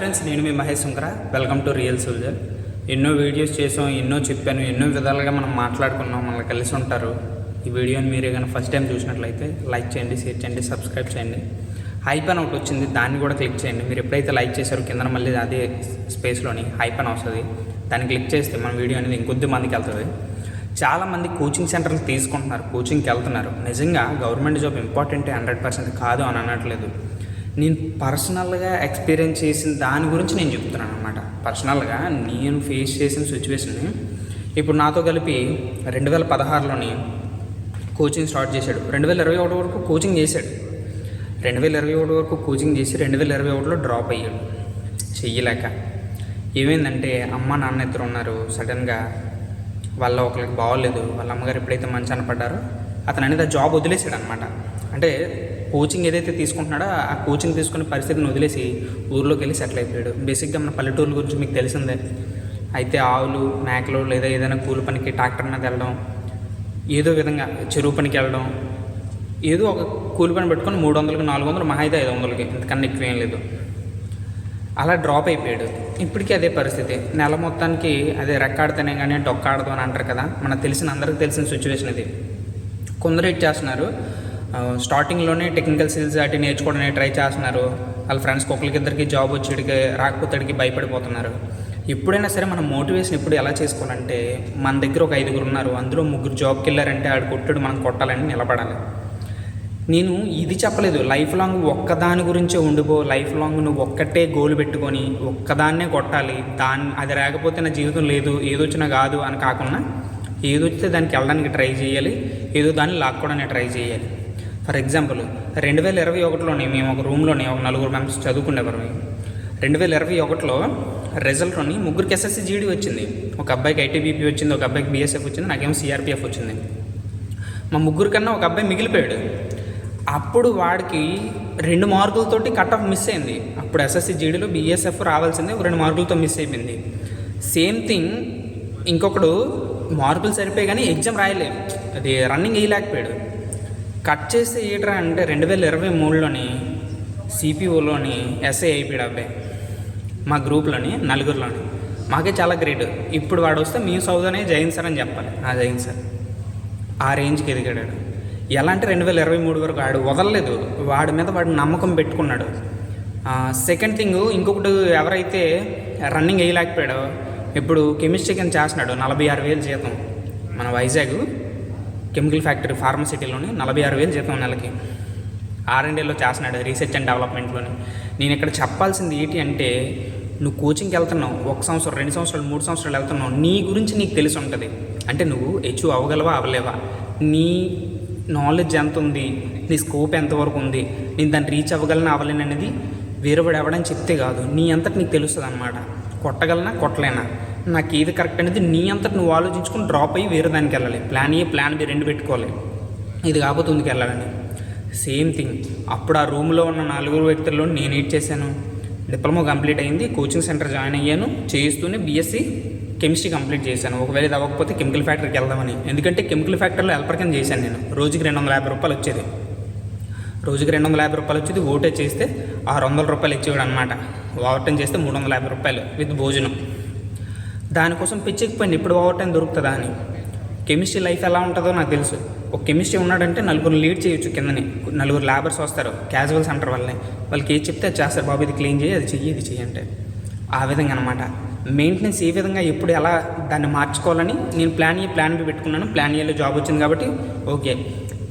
Friends నేను మీ Mahesh Shankara. Welcome to real soldier ఎన్నో videos చేసాం ఎన్నో చెప్పాను ఎన్నో విధాలుగా మనం మాట్లాడుకున్నాం మనల్ని కలిసి ఉంటారు. ఈ వీడియోని మీరు కానీ ఫస్ట్ టైం చూసినట్లయితే లైక్ చేయండి షేర్ చేయండి సబ్స్క్రైబ్ చేయండి. హైప్ అని ఒకటి వచ్చింది దాన్ని కూడా క్లిక్ చేయండి. మీరు ఎప్పుడైతే లైక్ చేశారో కింద మళ్ళీ అదే స్పేస్లోని హైప్ అని వస్తుంది. దాన్ని క్లిక్ చేస్తే మన వీడియో అనేది ఇంకొద్ది మందికి వెళ్తుంది. చాలామంది కోచింగ్ సెంటర్లు తీసుకుంటున్నారు కోచింగ్కి వెళ్తున్నారు. నిజంగా గవర్నమెంట్ జాబ్ ఇంపార్టెంటే హండ్రెడ్ పర్సెంట్ కాదు అని అనట్లేదు. నేను పర్సనల్గా ఎక్స్పీరియన్స్ చేసిన దాని గురించి నేను చెప్తున్నాను అనమాట పర్సనల్గా నేను ఫేస్ చేసిన సిచ్యువేషన్ని ఇప్పుడు నాతో కలిపి రెండు వేల పదహారులోని కోచింగ్ స్టార్ట్ చేశాడు. రెండు వేల ఇరవై ఒకటి వరకు కోచింగ్ చేశాడు. రెండు వేల ఇరవై ఒకటి వరకు కోచింగ్ చేసి రెండు వేల ఇరవై ఒకటిలో డ్రాప్ అయ్యాడు. చెయ్యలేక. ఏమైందంటే అమ్మ నాన్న ఇద్దరు ఉన్నారు. సడన్గా వాళ్ళ ఒకరికి బాగోలేదు. వాళ్ళ అమ్మగారు ఎప్పుడైతే మంచాన పడ్డారో అతను అనేది ఆ జాబ్ వదిలేసాడు అనమాట అంటే కోచింగ్ ఏదైతే తీసుకుంటున్నాడో ఆ కోచింగ్ తీసుకునే పరిస్థితిని వదిలేసి ఊర్లోకి వెళ్ళి సెటిల్ అయిపోయాడు. బేసిక్గా మన పల్లెటూరు గురించి మీకు తెలిసిందే. అయితే ఆవులు మేకలు లేదా ఏదైనా కూలి పనికి ట్రాక్టర్ మీద వెళ్ళడం ఏదో విధంగా చెరువు పనికి వెళ్ళడం ఏదో ఒక కూలి పని పెట్టుకొని మూడు వందలకి నాలుగు వందలు మహా అయితే ఐదు వందలకి ఇంతకన్నా ఎక్కువ ఏం లేదు. అలా డ్రాప్ అయిపోయాడు. ఇప్పటికీ అదే పరిస్థితి. నెల మొత్తానికి అదే రెక్కాడితేనే కానీ డొక్కాడదు అని అంటారు కదా. మనకు తెలిసిన అందరికీ తెలిసిన సిచ్యువేషన్ ఇది. కొందరు ఇట్ చేస్తున్నారు స్టార్టింగ్లోనే టెక్నికల్ స్కిల్స్ అటు నేర్చుకోవడానికి ట్రై చేస్తున్నారు. వాళ్ళ ఫ్రెండ్స్కి ఒకరికి ఇద్దరికి జాబ్ వచ్చేటికి రాకపోతేడికి భయపడిపోతున్నారు. ఎప్పుడైనా సరే మనం మోటివేషన్ ఎప్పుడు ఎలా చేసుకోవాలంటే మన దగ్గర ఒక ఐదుగురు ఉన్నారు. అందులో ముగ్గురు జాబ్కి వెళ్ళారంటే ఆడు కొట్టాడు మనం కొట్టాలని నిలబడాలి. నేను ఇది చెప్పలేదు. లైఫ్ లాంగ్ ఒక్కదాని గురించే ఉండిపో లైఫ్ లాంగ్ నువ్వు ఒక్కటే గోల్ పెట్టుకొని ఒక్కదాన్నే కొట్టాలి. దాన్ని అది రాకపోతే నా జీవితం లేదు ఏదొచ్చినా కాదు అని కాకుండా ఏదొచ్చితే దానికి వెళ్ళడానికి ట్రై చేయాలి. ఏదో దాన్ని లాక్కోవడానికి ట్రై చేయాలి. ఫర్ ఎగ్జాంపుల్ రెండు వేల ఇరవై ఒకటిలోనే మేము ఒక రూమ్లోనే ఒక నలుగురు మెంబర్స్ చదువుకునేవారు రెండు వేల ఇరవై ఒకటిలో రిజల్ట్లోని ముగ్గురికి ఎస్ఎస్సి జీడీ వచ్చింది. ఒక అబ్బాయికి ఐటీబీపీ వచ్చింది ఒక అబ్బాయికి బీఎస్ఎఫ్ వచ్చింది నాకేమో సిఆర్పిఎఫ్ వచ్చింది. మా ముగ్గురు కన్నా ఒక అబ్బాయి మిగిలిపోయాడు. అప్పుడు వాడికి రెండు మార్కులతోటి కట్ ఆఫ్ మిస్ అయింది. అప్పుడు ఎస్ఎస్సి జీడీలో బీఎస్ఎఫ్ రావాల్సింది ఒక రెండు మార్కులతో మిస్ అయిపోయింది. సేమ్ థింగ్ ఇంకొకడు మార్కులు సరిపోయి కానీ ఎగ్జామ్ రాయలేదు. అది రన్నింగ్ వేయలేకపోయాడు. కట్ చేసే ఏట్రా అంటే రెండు వేల ఇరవై మూడులోని సిపిఓలోని ఎస్ఐ అయిపోయాడు అబ్బాయి మా గ్రూప్లోని నలుగురిలోని. మాకే చాలా గ్రేట్ ఇప్పుడు వాడు వస్తే మీ సౌదనే జైన్ సార్ అని చెప్పాలి. ఆ జైన్ సార్. ఆ రేంజ్కి ఎదిగాడు ఎలా అంటే రెండు వేల ఇరవై మూడు వరకు ఆడు వదలలేదు. వాడి మీద వాడు నమ్మకం పెట్టుకున్నాడు. సెకండ్ థింగ్ ఇంకొకటి ఎవరైతే రన్నింగ్ వేయలేకపోయాడో ఇప్పుడు కెమిస్ట్రీ కింద చేస్తున్నాడు నలభై ఆరు వేలు జీతం. మన వైజాగ్. కెమికల్ ఫ్యాక్టరీ ఫార్మసిటీలోని నలభై ఆరు వేలు జీతం నెలకి. ఆర్ఎండ్ఏలో చేస్తున్నాడు రీసెర్చ్ అండ్ డెవలప్మెంట్లోని. నేను ఇక్కడ చెప్పాల్సింది ఏంటి అంటే నువ్వు కోచింగ్కి వెళ్తున్నావు ఒక సంవత్సరం రెండు సంవత్సరాలు మూడు సంవత్సరాలు వెళ్తున్నావు నీ గురించి నీకు తెలిసి ఉంటుంది. అంటే నువ్వు అచీవ్ అవ్వగలవా అవ్వలేవా? నీ నాలెడ్జ్ ఎంత ఉంది? నీ స్కోప్ ఎంతవరకు ఉంది? నేను దాన్ని రీచ్ అవ్వగలనా అవ్వలేను అనేది వేరేవాడు ఎవడని చెప్తే కాదు. నీ అంతటి నీకు తెలుస్తుంది అనమాట కొట్టగలనా కొట్టలేనా? నాకు ఏది కరెక్ట్ అనేది నీ అంతటి నువ్వు ఆలోచించుకుని డ్రాప్ అయ్యి వేరే దానికి వెళ్ళాలి. ప్లాన్ ఏ ప్లాన్ బి రెండు పెట్టుకోవాలి. ఇది కాకపోతే ముందుకు వెళ్ళాలని? సేమ్ థింగ్ అప్పుడు ఆ రూమ్లో ఉన్న నలుగురు వ్యక్తుల్లో నేను ఏం చేశాను? డిప్లొమా కంప్లీట్ అయింది కోచింగ్ సెంటర్ జాయిన్ అయ్యాను చేస్తూనే బీఎస్సీ కెమిస్ట్రీ కంప్లీట్ చేశాను. ఒకవేళ ఇది అవ్వకపోతే కెమికల్ ఫ్యాక్టరీకి వెళ్దామని. ఎందుకంటే కెమికల్ ఫ్యాక్టరీలో హెల్పర్ కింద చేశాను నేను. రోజుకి రెండు వందల యాభై రూపాయలు వచ్చేది. రోజుకి రెండు వందల యాభై రూపాయలు వచ్చేది ఓటే చేస్తే ఆరు వందల రూపాయలు ఇచ్చేవాడు అనమాట ఓవర్ టైం చేస్తే మూడు వందల యాభై రూపాయలు విత్ భోజనం. దానికోసం పిచ్చెక్కిపోయింది ఇప్పుడు ఓవర్ టైం దొరుకుతుందా అని. కెమిస్ట్రీ లైఫ్ ఎలా ఉంటుందో నాకు తెలుసు. ఒక కెమిస్ట్రీ ఉన్నాడంటే నలుగురు లీడ్ చేయొచ్చు కిందని. నలుగురు లేబర్స్ వస్తారు. క్యాజువల్ సెంటర్ వాళ్ళని. వాళ్ళకి ఏది చెప్తే అది చేస్తారు బాబు ఇది క్లీన్ చేయి అది చెయ్యి ఇది చెయ్యి అంటే. ఆ విధంగా అనమాట మెయింటెనెన్స్ ఏ విధంగా ఎప్పుడు ఎలా దాన్ని మార్చుకోవాలని నేను ప్లాన్ ఏ ప్లాన్ బి పెట్టుకున్నాను. ప్లాన్ ఏలో జాబ్ వచ్చింది కాబట్టి ఓకే.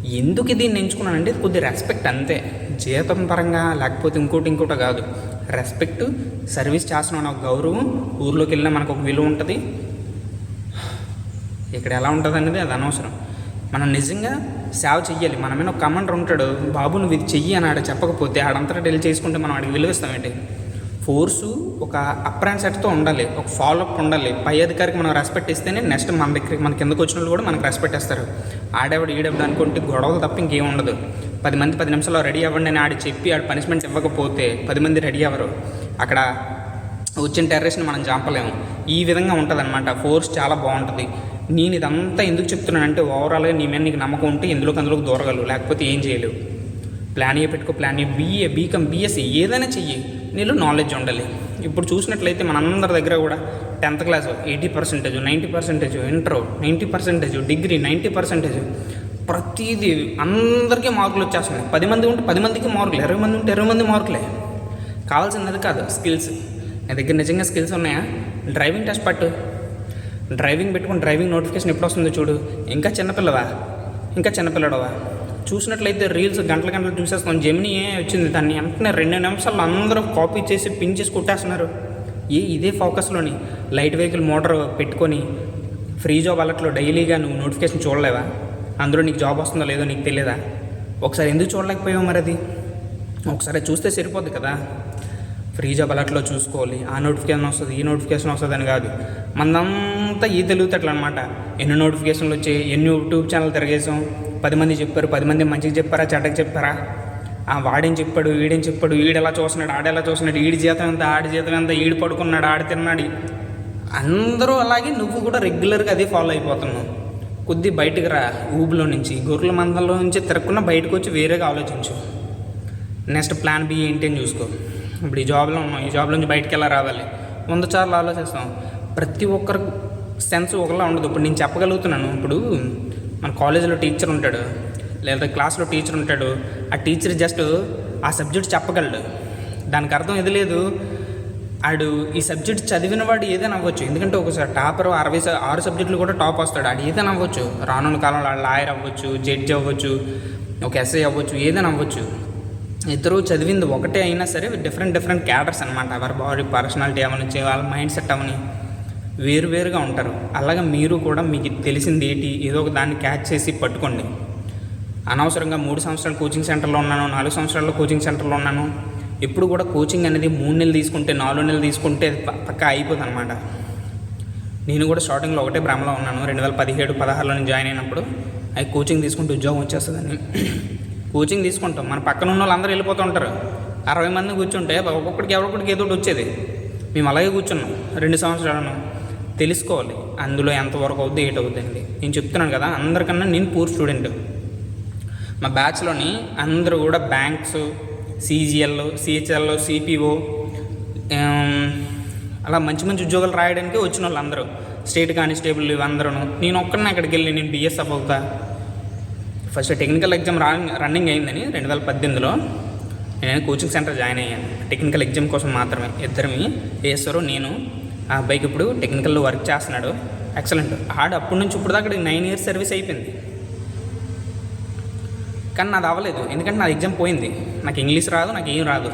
ఎందుకు దీన్ని ఎంచుకున్నానంటే కొద్ది రెస్పెక్ట్ అంతే. జీతం పరంగా లేకపోతే ఇంకోటి ఇంకోటి కాదు. రెస్పెక్ట్ సర్వీస్ చేస్తున్నాను ఒక గౌరవం ఊర్లోకి వెళ్ళినా మనకు ఒక విలువ ఉంటుంది. ఇక్కడ ఎలా ఉంటుంది అనేది అది అనవసరం. మనం నిజంగా సేవ చెయ్యాలి. మన మీద ఒక కమాండర్ ఉంటాడు బాబు నువ్వు ఇది చెయ్యి అని ఆడ చెప్పకపోతే ఆడంతటా డెలి చేసుకుంటే మనం ఆడికి విలువిస్తామేంటి ఫోర్సు ఒక అప్రాన్ సెట్తో ఉండాలి ఒక ఫాలోఅప్ ఉండాలి. పై అధికారికి మనం రెస్పెక్ట్ ఇస్తేనే నెక్స్ట్ మన దగ్గరికి మన కిందకు వచ్చిన వాళ్ళు కూడా మనకు రెస్పెక్ట్ ఇస్తారు. ఆడేవాడు ఈడేవాడు అనుకుంటే గొడవలు తప్ప ఇంకేం ఉండదు. పది మంది పది నిమిషాల్లో రెడీ అవ్వండి అని ఆడి చెప్పి ఆడు పనిష్మెంట్ ఇవ్వకపోతే పది మంది రెడీ అవ్వరు. అక్కడ వచ్చిన టెర్రరిస్ట్ని మనం చంపలేము. ఈ విధంగా ఉంటుంది అనమాట ఫోర్స్ చాలా బాగుంటుంది. నేను ఇదంతా ఎందుకు చెప్తున్నానంటే ఓవరాల్గా నీ మీద నీకు నమ్మకం ఉంటే ఎందులోకి అందులోకి దూరగలవు. లేకపోతే ఏం చేయలేవు. ప్లాన్ ఏ పెట్టుకో plan A BA BCom BSc ఏదైనా చెయ్యి. నీలో నాలెడ్జ్ ఉండాలి. ఇప్పుడు చూసినట్లయితే మనందరి దగ్గర కూడా tenth class eighty percentage ninety percentage inter ninety percentage degree ninety percentage ప్రతిదీ అందరికీ మార్కులు వచ్చేస్తున్నాయి. పది మంది ఉంటే పది మందికి మార్కులు ఇరవై మంది ఉంటే ఇరవై మంది మార్కులే. కావాల్సినది కాదు స్కిల్స్. నా దగ్గర నిజంగా స్కిల్స్ ఉన్నాయా? డ్రైవింగ్ టెస్ట్ పట్టు. డ్రైవింగ్ పెట్టుకుని డ్రైవింగ్ నోటిఫికేషన్ ఎప్పుడు వస్తుందో చూడు. ఇంకా చిన్నపిల్లవా? ఇంకా చిన్నపిల్లడవా? చూసినట్లయితే రీల్స్ గంటల గంటలు చూసేస్తాం. జెమిని ఏ వచ్చింది. దాన్ని వెంటనే రెండు నిమిషాలు అందరూ కాపీ చేసి పిన్ చేసి కుట్టేస్తున్నారు. ఏ ఇదే ఫోకస్లోని. లైట్ వెహికల్ మోటార్ పెట్టుకొని ఫ్రీ జాబ్ అలట్లో డైలీగా నువ్వు నోటిఫికేషన్ చూడలేవా? అందులో నీకు జాబ్ వస్తుందో లేదో నీకు తెలియదా ఒకసారి ఎందుకు చూడలేకపోయావు మరి అది ఒకసారి చూస్తే సరిపోద్ది కదా. ఫ్రీ జాబ్ అలర్ట్లో చూసుకోవాలి. ఆ నోటిఫికేషన్ వస్తుంది ఈ నోటిఫికేషన్ వస్తుంది అని కాదు. మనదంతా ఈ తెలివితేటలు అనమాట ఎన్ని నోటిఫికేషన్లు వచ్చాయి ఎన్ని యూట్యూబ్ ఛానల్ తిరగేసాం పది మంది చెప్పారు పది మంది మంచిగా చెప్పారా చెడ్డకి చెప్పారా? ఆ వాడేం చెప్పాడు వీడేం చెప్పాడు వీడెలా చూస్తున్నాడు ఆడెలా చూస్తున్నాడు ఈడి జీతం ఎంత ఆడి జీతం ఎంత ఈడు పడుకున్నాడు ఆడి తిన్నాడు. అందరూ అలాగే నువ్వు కూడా రెగ్యులర్గా అదే ఫాలో అయిపోతున్నావు. కొద్ది బయటకు రా ఊబిలో నుంచి. గొర్రెల మందల్లో నుంచి తిరగకుండా బయటకు వచ్చి వేరేగా ఆలోచించు. నెక్స్ట్ ప్లాన్ బి ఏంటి అని చూసుకో. ఇప్పుడు ఈ జాబ్లో ఉన్నాం. ఈ జాబ్ నుంచి బయటకు ఎలా రావాలి? వంద సార్లు ఆలోచిస్తాం. ప్రతి ఒక్కరు సెన్స్ ఒకలా ఉండదు. ఇప్పుడు నేను చెప్పగలుగుతున్నాను. ఇప్పుడు మన కాలేజీలో టీచర్ ఉంటాడు. లేదా క్లాస్లో టీచర్ ఉంటాడు. ఆ టీచర్ జస్ట్ ఆ సబ్జెక్ట్ చెప్పగలడు. దానికి అర్థం ఇది లేదు. ఆడు ఈ సబ్జెక్ట్ చదివిన వాడు ఏదైనా అవ్వచ్చు ఎందుకంటే ఒకసారి టాపర్ అరవై ఆరు సబ్జెక్టులు కూడా టాప్ వస్తాడు. ఆడు ఏదైనా అవ్వచ్చు రానున్న కాలంలో లాయర్ అవ్వచ్చు జడ్జి అవ్వచ్చు ఒక ఎస్ఐ అవ్వచ్చు ఏదైనా అవ్వచ్చు ఇద్దరు చదివింది ఒకటే అయినా సరే డిఫరెంట్ డిఫరెంట్ క్యాడర్స్ అనమాట ఎవరి బాడీ పర్సనాలిటీ అవనిచ్చి వాళ్ళ మైండ్ సెట్ అవని వేరువేరుగా ఉంటారు. అలాగే మీరు కూడా మీకు తెలిసింది ఏంటి? ఏదో ఒక దాన్ని క్యాచ్ చేసి పట్టుకోండి. అనవసరంగా మూడు సంవత్సరాలు కోచింగ్ సెంటర్లో ఉన్నాను నాలుగు సంవత్సరాల్లో కోచింగ్ సెంటర్లో ఉన్నాను. ఎప్పుడు కూడా కోచింగ్ అనేది మూడు నెలలు తీసుకుంటే నాలుగు నెలలు తీసుకుంటే పక్క పక్కా అయిపోతుంది అనమాట నేను కూడా స్టార్టింగ్లో ఒకటే భ్రమలో ఉన్నాను. రెండు వేల పదిహేడు పదహారులో నేను జాయిన్ అయినప్పుడు అవి కోచింగ్ తీసుకుంటే ఉద్యోగం వచ్చేస్తుందని కోచింగ్ తీసుకుంటాం. మన పక్కన ఉన్న వాళ్ళందరూ వెళ్ళిపోతూ ఉంటారు. అరవై మంది కూర్చుంటే ఒక్కొక్కడికి ఎవరొక్కడికి ఏదో ఒకటి వచ్చేది. మేము అలాగే కూర్చున్నాం. రెండు సంవత్సరాలను. తెలుసుకోవాలి. అందులో ఎంతవరకు అవుద్ది ఏటి అవుద్దండి నేను చెప్తున్నాను కదా అందరికన్నా నేను పూర్ స్టూడెంట్ మా బ్యాచ్లోని అందరూ కూడా బ్యాంక్స్ సీజీఎల్ సిహెచ్ఎల్ సిపిఓ అలా మంచి మంచి ఉద్యోగాలు రాయడానికి వచ్చిన వాళ్ళు అందరూ స్టేట్ కానిస్టేబుల్ ఇవందరూ నేను ఒక్కడిని అక్కడికి వెళ్ళి నేను బిఎస్ఎఫ్ అవుతా. ఫస్ట్ టెక్నికల్ ఎగ్జామ్ రా రన్నింగ్ అయిందని రెండు వేల పద్దెనిమిదిలో నేను కోచింగ్ సెంటర్ జాయిన్ అయ్యాను. టెక్నికల్ ఎగ్జామ్ కోసం మాత్రమే. ఇద్దరిమి వేస్తారు నేను. ఆ అబ్బాయికి ఇప్పుడు టెక్నికల్లో వర్క్ చేస్తున్నాడు. ఎక్సలెంట్. ఆడు అప్పటి నుంచి ఇప్పుడు దాకా నైన్ ఇయర్స్ సర్వీస్ అయిపోయింది. కానీ నాది అవ్వలేదు. ఎందుకంటే నా ఎగ్జామ్ పోయింది. నాకు ఇంగ్లీష్ రాదు నాకు ఏం రాదు.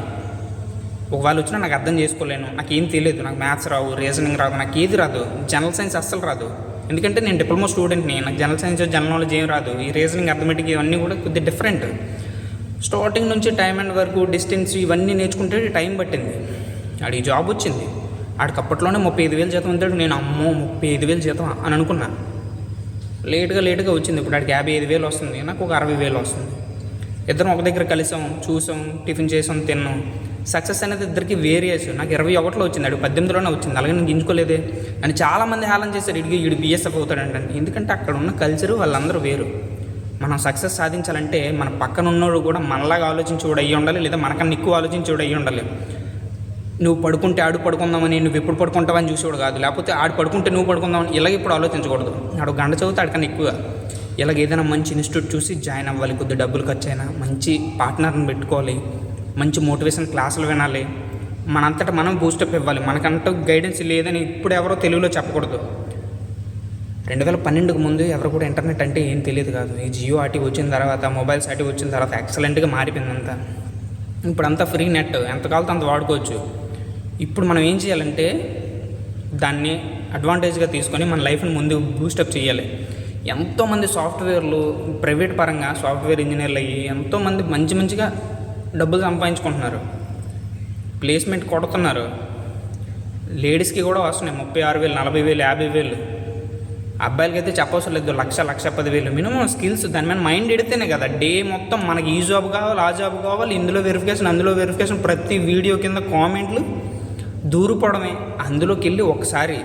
ఒకవేళ వచ్చినా నాకు అర్థం చేసుకోలేను. నాకు ఏం తెలియదు. నాకు మ్యాథ్స్ రావు రీజనింగ్ రాదు నాకు ఏది రాదు. జనరల్ సైన్స్ అస్సలు రాదు. ఎందుకంటే నేను డిప్లొమా స్టూడెంట్ని నాకు జనరల్ సైన్స్ జనరల్ నాలెడ్జ్ ఏం రాదు. ఈ రీజనింగ్ అథమెటిక్ ఇవన్నీ కూడా కొద్దిగా డిఫరెంట్ స్టార్టింగ్ నుంచి టైం అండ్ వరకు డిస్టెన్స్ ఇవన్నీ నేర్చుకుంటే టైం పట్టింది. ఆడికి జాబ్ వచ్చింది. ఆడికి అప్పట్లోనే ముప్పై ఐదు వేలు జీతం ఉంటాడు నేను అమ్మో ముప్పై ఐదు వేలు జీతం అని అనుకున్నాను లేట్గా లేట్గా వచ్చింది. ఇప్పుడు ఆడికి యాభై ఐదు వేలు వస్తుంది. నాకు ఒక అరవై వేలు వస్తుంది. ఇద్దరం ఒక దగ్గర కలిసాం చూసాం టిఫిన్ చేసాం తిన్నాం. సక్సెస్ అనేది ఇద్దరికి వేరియస్ నాకు ఇరవై ఒకటిలో వచ్చింది. అడు పద్దెనిమిదిలోనే వచ్చింది. అలాగే నేను గింజుకోలేదే. అని చాలామంది హేళన చేశారు. ఇడికి ఇడు బిఎస్ఎఫ్ అవుతాడంటే. ఎందుకంటే అక్కడ ఉన్న కల్చరు వాళ్ళందరూ వేరు. మనం సక్సెస్ సాధించాలంటే మన పక్కన ఉన్నోడు కూడా మనలాగా ఆలోచించేవాడు అయ్యి ఉండాలి. లేదా మనకన్నా ఎక్కువ ఆలోచించేవాడు అయ్యి ఉండాలి. నువ్వు పడుకుంటే ఆడు పడుకుందామని నువ్వు ఎప్పుడు పడుకుంటావని చూసేవాడు కాదు. లేకపోతే ఆడు పడుకుంటే నువ్వు పడుకుందామని ఇలాగ ఇప్పుడు ఆలోచించకూడదు. ఆడు గంట చదివితే ఆడికన్నా ఎక్కువ. ఇలాగ ఏదైనా మంచి ఇన్స్టిట్యూట్ చూసి జాయిన్ అవ్వాలి కొద్ది డబ్బులు ఖర్చు అయినా మంచి పార్ట్నర్ని పెట్టుకోవాలి మంచి మోటివేషన్ క్లాసులు వినాలి. మనంతటా మనం బూస్టప్ ఇవ్వాలి. మనకంటూ గైడెన్స్ లేదని ఇప్పుడు ఎవరో తెలుగులో చెప్పకూడదు. రెండు వేల పన్నెండుకు ముందు ఎవరు కూడా ఇంటర్నెట్ అంటే ఏం తెలియదు కాదు. ఈ జియో ఆటి వచ్చిన తర్వాత మొబైల్స్ ఆటి వచ్చిన తర్వాత ఎక్సలెంట్గా మారిపోయిందంతా. ఇప్పుడు అంతా ఫ్రీ నెట్. ఎంత కావాలో అంత వాడుకోవచ్చు. ఇప్పుడు మనం ఏం చేయాలంటే దాన్ని అడ్వాంటేజ్గా తీసుకొని మన లైఫ్ని ముందు బూస్టప్ చేయాలి. ఎంతోమంది సాఫ్ట్వేర్లు ప్రైవేట్ పరంగా సాఫ్ట్వేర్ ఇంజనీర్లు అయ్యి ఎంతోమంది మంచి మంచిగా డబ్బులు సంపాదించుకుంటున్నారు. ప్లేస్మెంట్ కొడుతున్నారు. లేడీస్కి కూడా వస్తున్నాయి ముప్పై ఆరు వేలు నలభై వేలు యాభై వేలు. అబ్బాయిలకి అయితే చెప్పవసరం లేదు. లక్ష లక్ష పది వేలు మినిమం స్కిల్స్ దాని మీద మైండ్ ఎడితేనే కదా. డే మొత్తం మనకి ఈ జాబ్ కావాలి ఆ జాబ్ కావాలి. ఇందులో వెరిఫికేషన్ అందులో వెరిఫికేషన్ ప్రతి వీడియో కింద కామెంట్లు దూరుపడమే. అందులోకి వెళ్ళి ఒకసారి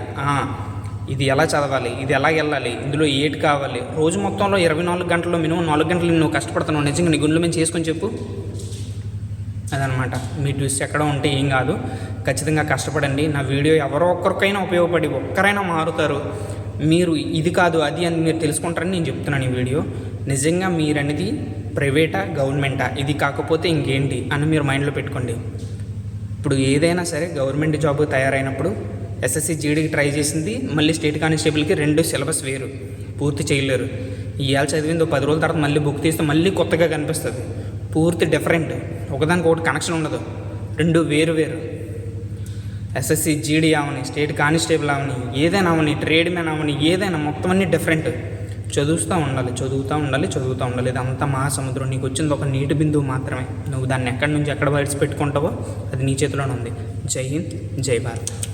ఇది ఎలా చదవాలి? ఇది ఎలా వెళ్ళాలి? ఇందులో ఏటి కావాలి? రోజు మొత్తంలో ఇరవై నాలుగు గంటల్లో మినిమం నాలుగు గంటలు నువ్వు కష్టపడుతున్నావు. నిజంగా నీ గుండెల మీద చేసుకొని చెప్పు. అదనమాట. మీ డ్యూస్ ఎక్కడ ఉంటే ఏం కాదు. ఖచ్చితంగా కష్టపడండి. నా వీడియో ఎవరో ఒక్కరికైనా ఉపయోగపడి ఒక్కరైనా మారుతారు. మీరు ఇది కాదు అది అని మీరు తెలుసుకుంటారని నేను చెప్తున్నాను ఈ వీడియో. నిజంగా మీరనేది ప్రైవేటా గవర్నమెంటా? ఇది కాకపోతే ఇంకేంటి? అని మీరు మైండ్లో పెట్టుకోండి. ఇప్పుడు ఏదైనా సరే గవర్నమెంట్ జాబ్ తయారైనప్పుడు ఎస్ఎస్సి జీడీకి ట్రై చేసింది మళ్ళీ స్టేట్ కానిస్టేబుల్కి రెండు సిలబస్ వేరు పూర్తి చేయలేరు. ఇవాళ చదివింది ఒక పది రోజుల తర్వాత మళ్ళీ బుక్ తీస్తే మళ్ళీ కొత్తగా కనిపిస్తుంది. పూర్తి డిఫరెంట్ ఒకదానికి ఒకటి కనెక్షన్ ఉండదు రెండు వేరు వేరు. ఎస్ఎస్సి జీడీ అవని స్టేట్ కానిస్టేబుల్ అవని ఏదైనా అవని ట్రేడ్ మ్యాన్ అవని ఏదైనా మొత్తం అన్నీ డిఫరెంట్. చదువుతూ ఉండాలి చదువుతూ ఉండాలి చదువుతూ ఉండాలి. ఇదంతా మహాసముద్రం నీకు వచ్చింది ఒక నీటి బిందువు మాత్రమే. నువ్వు దాన్ని ఎక్కడి నుంచి ఎక్కడ బయట పెట్టుకుంటావో అది నీ చేతిలోనే ఉంది. జై హింద్ జై భారత్.